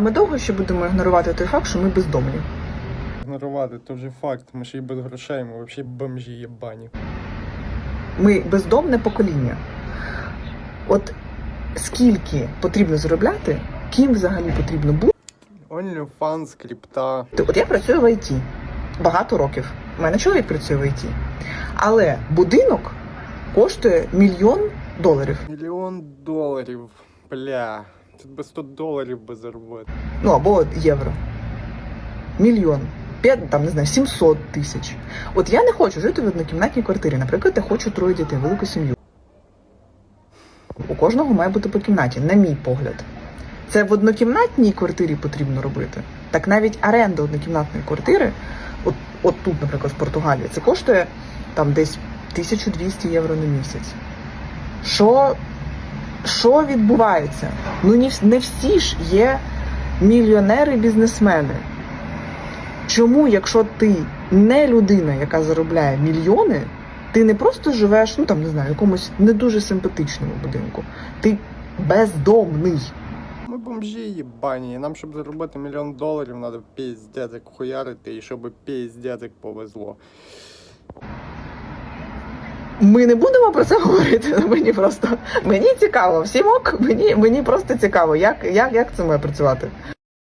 Ми довго ще будемо ігнорувати той факт, що ми бездомні. Ігнорувати, то вже факт. Ми ще й без грошей, ми взагалі бомжі єбані. Ми бездомне покоління. От скільки потрібно заробляти, ким взагалі потрібно бути? OnlyFans, крипта. От я працюю в ІТ багато років. У мене чоловік працює в ІТ. Але будинок коштує мільйон доларів. Мільйон доларів. Бля. Тут би 100 доларів би заробити. Ну або євро. Мільйон. П'ять, там не знаю, 700 тисяч. От я не хочу жити в однокімнатній квартирі. Наприклад, я хочу троє дітей, велику сім'ю. У кожного має бути по кімнаті, на мій погляд. Це в однокімнатній квартирі потрібно робити. Так навіть оренда однокімнатної квартири, от, от тут, наприклад, в Португалії, це коштує там десь 1200 євро на місяць. Що, що відбувається? Ну не всі ж є мільйонери-бізнесмени. Чому, якщо ти не людина, яка заробляє мільйони, ти не просто живеш, ну там не знаю, якомусь не дуже симпатичному будинку, ти бездомний. Ми бомжі єбані. І нам, щоб заробити мільйон доларів, треба піздець як хуярити, і щоб піздець як повезло. Ми не будемо про це говорити. Мені просто мені цікаво. Всім ок, мені, мені просто цікаво, як, як, як це має працювати.